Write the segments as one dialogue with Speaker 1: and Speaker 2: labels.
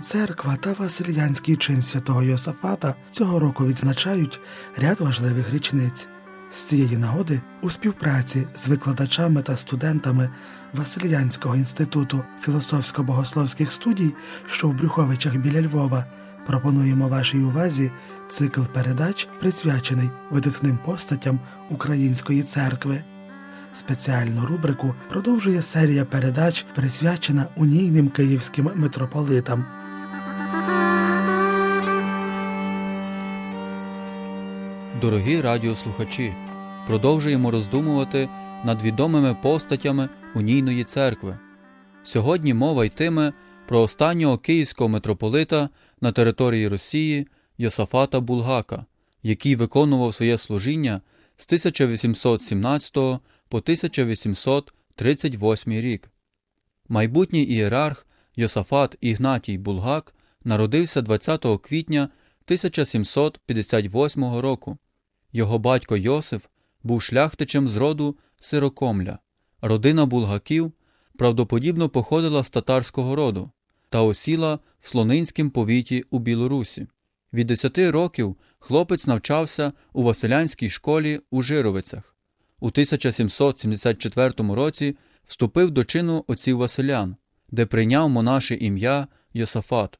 Speaker 1: Церква та Васильянський чин святого Йосафата цього року відзначають ряд важливих річниць. З цієї нагоди у співпраці з викладачами та студентами Васильянського інституту філософсько-богословських студій, що в Брюховичах біля Львова, пропонуємо вашій увазі цикл передач, присвячений видатним постатям Української церкви. Спеціальну рубрику продовжує серія передач, присвячена унійним київським митрополитам.
Speaker 2: Дорогі радіослухачі, продовжуємо роздумувати над відомими постатями унійної церкви. Сьогодні мова йтиме про останнього київського митрополита на території Росії Йосафата Булгака, який виконував своє служіння з 1817 по 1838 рік. Майбутній ієрарх Йосафат Ігнатій Булгак народився 20 квітня 1758 року. Його батько Йосиф був шляхтичем з роду Сирокомля. Родина булгаків правдоподібно походила з татарського роду та осіла в Слонинськім повіті у Білорусі. Від 10 років хлопець навчався у Василянській школі у Жировицях. У 1774 році вступив до чину отців Василян, де прийняв монаше ім'я Йосафат.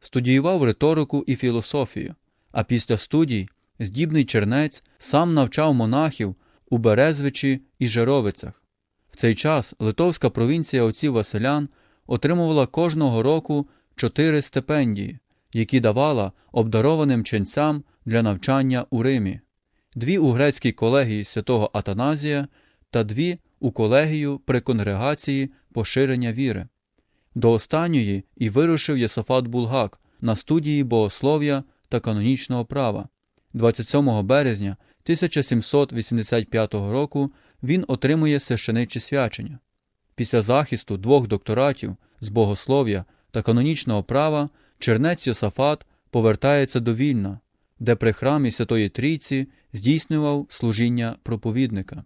Speaker 2: Студіював риторику і філософію, а після студій здібний чернець сам навчав монахів у Березвичі і Жировицях. В цей час литовська провінція отців Василян отримувала кожного року чотири стипендії, які давала обдарованим ченцям для навчання у Римі, дві у грецькій колегії святого Атаназія та дві у колегію при конгрегації поширення віри. До останньої і вирушив Єсафат Булгак на студії богослов'я та канонічного права. 27 березня 1785 року він отримує священичі свячення. Після захисту двох докторатів з богослов'я та канонічного права чернець Йосафат повертається до Вільна, де при храмі Святої Трійці здійснював служіння проповідника.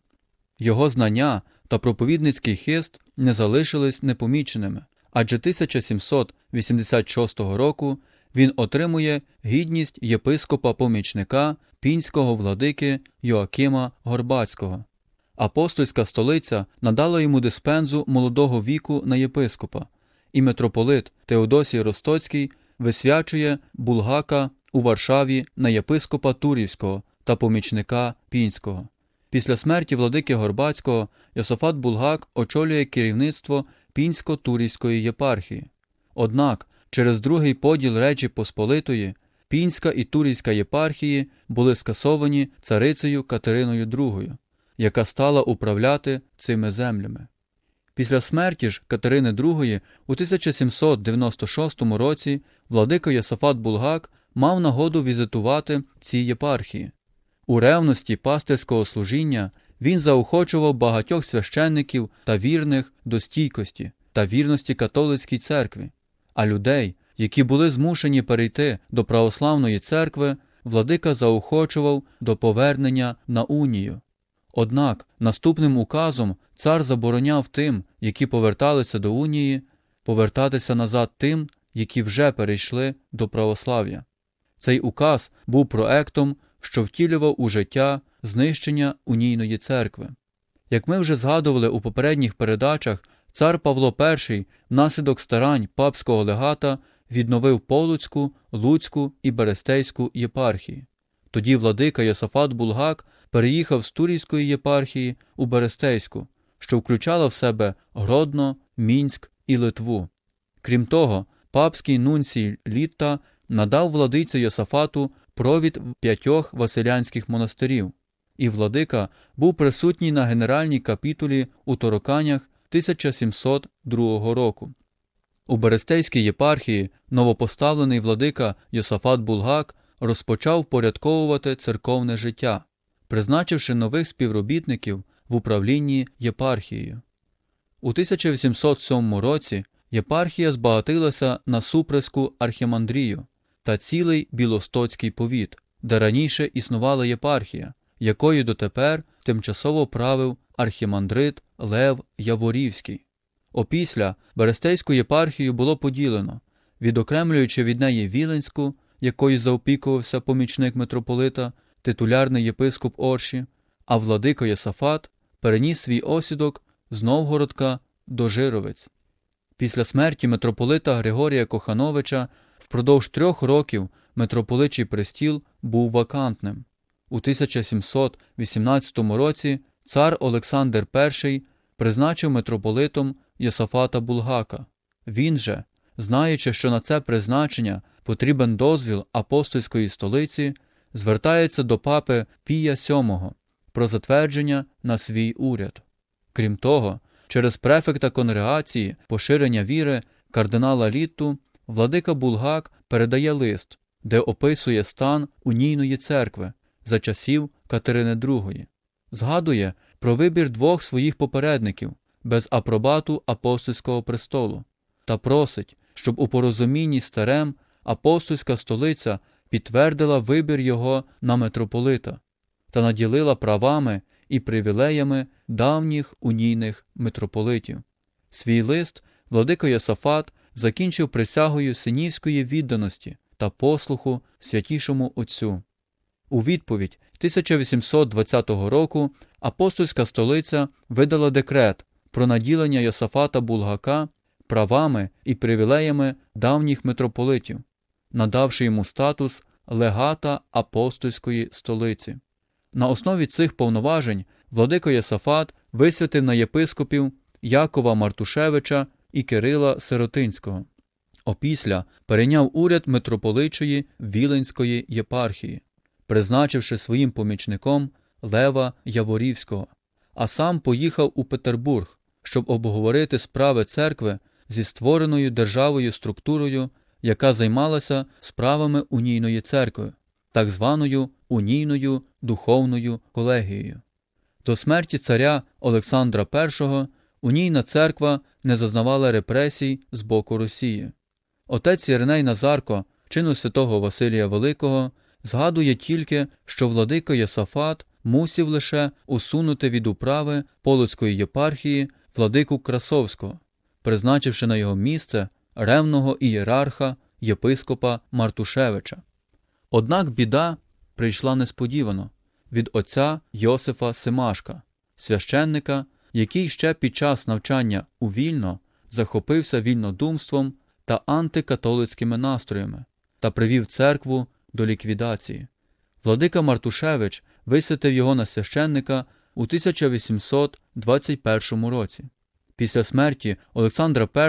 Speaker 2: Його знання та проповідницький хист не залишились непоміченими, адже 1786 року він отримує гідність єпископа-помічника пінського владики Йоакима Горбацького. Апостольська столиця надала йому диспензу молодого віку на єпископа, і митрополит Теодосій Ростоцький висвячує Булгака у Варшаві на єпископа Турівського та помічника Пінського. Після смерті владики Горбацького Йосафат Булгак очолює керівництво Пінсько-Турівської єпархії. Однак через другий поділ Речі Посполитої Пінська і Турівська єпархії були скасовані царицею Катериною II, яка стала управляти цими землями. Після смерті ж Катерини II у 1796 році владика Йосафат Булгак мав нагоду візитувати ці єпархії. У ревності пастирського служіння він заохочував багатьох священників та вірних до стійкості та вірності католицькій церкві, а людей, які були змушені перейти до православної церкви, владика заохочував до повернення на унію. Однак наступним указом цар забороняв тим, які поверталися до унії, повертатися назад тим, які вже перейшли до православ'я. Цей указ був проектом, що втілював у життя знищення унійної церкви. Як ми вже згадували у попередніх передачах, цар Павло І внаслідок старань папського легата відновив Полуцьку, Луцьку і Берестейську єпархії. Тоді владика Йосафат Булгак переїхав з Турійської єпархії у Берестейську, що включала в себе Гродно, Мінськ і Литву. Крім того, папський нунцій Літта надав владиці Йосафату провід п'ятьох василянських монастирів, і владика був присутній на генеральній капітулі у Тороканях 1702 року. У Берестейській єпархії новопоставлений владика Йосафат Булгак розпочав впорядковувати церковне життя, призначивши нових співробітників в управлінні єпархією. У 1807 році єпархія збагатилася на супреску архімандрію та цілий білостоцький повіт, де раніше існувала єпархія, якою дотепер тимчасово правив архімандрит Лев Яворівський. Опісля Берестейську єпархію було поділено, відокремлюючи від неї Віленську, якою заопікувався помічник митрополита, титулярний єпископ Орші, а владика Єсафат переніс свій осідок з Новгородка до Жировець. Після смерті митрополита Григорія Кохановича впродовж трьох років митрополичий престіл був вакантним. У 1718 році цар Олександр І призначив митрополитом Єсафата Булгака. Він же, знаючи, що на це призначення потрібен дозвіл апостольської столиці, звертається до папи Пія VII про затвердження на свій уряд. Крім того, через префекта конгрегації поширення віри кардинала Літту владика Булгак передає лист, де описує стан унійної церкви за часів Катерини II. Згадує про вибір двох своїх попередників без апробату апостольського престолу та просить, щоб у порозумінні з царем апостольська столиця підтвердила вибір його на митрополита та наділила правами і привілеями давніх унійних митрополитів. Свій лист владика Йосафат закінчив присягою синівської відданості та послуху святішому Отцю. У відповідь 1820 року апостольська столиця видала декрет про наділення Йосафата Булгака правами і привілеями давніх митрополитів, надавши йому статус легата апостольської столиці. На основі цих повноважень владика Єсафат висвятив на єпископів Якова Мартушевича і Кирила Сиротинського. Опісля перейняв уряд митрополичої Віленської єпархії, призначивши своїм помічником Лева Яворівського, а сам поїхав у Петербург, щоб обговорити справи церкви зі створеною державою структурою, яка займалася справами унійної церкви, так званою унійною духовною колегією. До смерті царя Олександра І унійна церква не зазнавала репресій з боку Росії. Отець Єрней Назарко, чину святого Василія Великого, згадує тільки, що владика Єсафат мусів лише усунути від управи Полоцької єпархії владику Красовського, призначивши на його місце ревного ієрарха єпископа Мартушевича. Однак біда прийшла несподівано від отця Йосифа Симашка, священника, який ще під час навчання у вільно захопився вільнодумством та антикатолицькими настроями та привів церкву до ліквідації. Владика Мартушевич висвятив його на священника у 1821 році. Після смерті Олександра І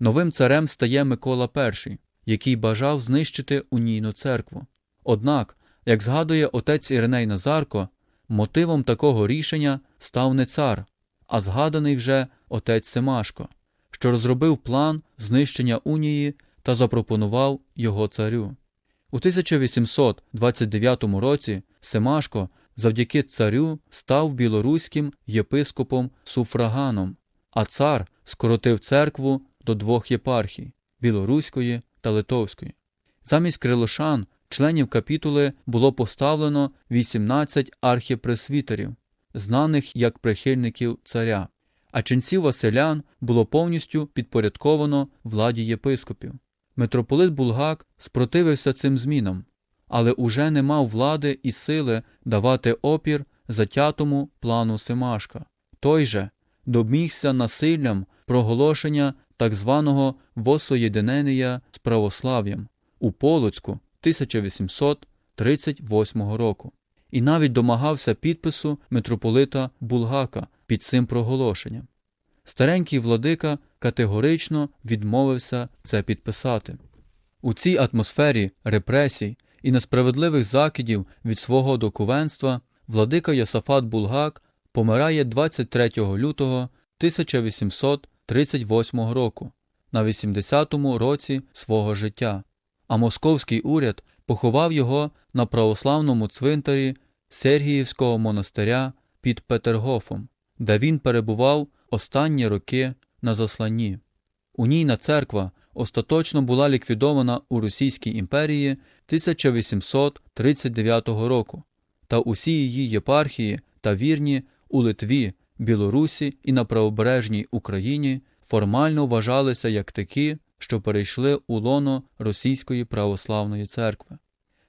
Speaker 2: новим царем стає Микола І, який бажав знищити унійну церкву. Однак, як згадує отець Іриней Назарко, мотивом такого рішення став не цар, а згаданий вже отець Семашко, що розробив план знищення унії та запропонував його царю. У 1829 році Семашко завдяки царю став білоруським єпископом суфраганом, а цар скоротив церкву до двох єпархій білоруської та литовської. Замість крилошан, членів капітули було поставлено 18 архіпресвітерів, знаних як прихильників царя, а ченців Василян було повністю підпорядковано владі єпископів. Митрополит Булгак спротивився цим змінам, але уже не мав влади і сили давати опір затятому плану Семашка. Той же домігся насиллям проголошення так званого «Воссоєдинення з православ'ям у Полоцьку 1838 року і навіть домагався підпису митрополита Булгака під цим проголошенням. Старенький владика категорично відмовився це підписати. У цій атмосфері репресій і несправедливих закидів від свого докувенства владика Йосафат Булгак помирає 23 лютого 1838 року на 80-му році свого життя, а московський уряд поховав його на православному цвинтарі Сергіївського монастиря під Петергофом, де він перебував останні роки на засланні. Унійна церква остаточно була ліквідована у Російській імперії 1839 року, та усі її єпархії та вірні у Литві, Білорусі і на правобережній Україні формально вважалися як такі, що перейшли у лоно Російської православної церкви.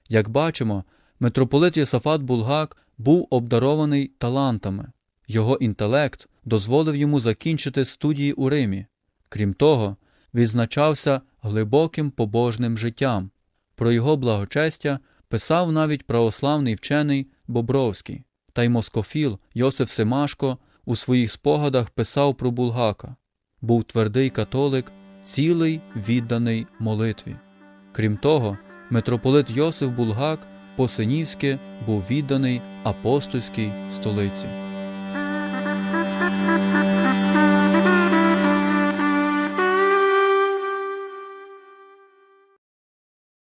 Speaker 2: Як бачимо, митрополит Єсафат Булгак був обдарований талантами. Його інтелект дозволив йому закінчити студії у Римі. Крім того, відзначався глибоким побожним життям. Про його благочестя писав навіть православний вчений Бобровський, та й москофіл Йосиф Семашко у своїх спогадах писав про Булгака. Був твердий католик, цілий відданий молитві. Крім того, митрополит Йосиф Булгак по-синівськи був відданий апостольській столиці.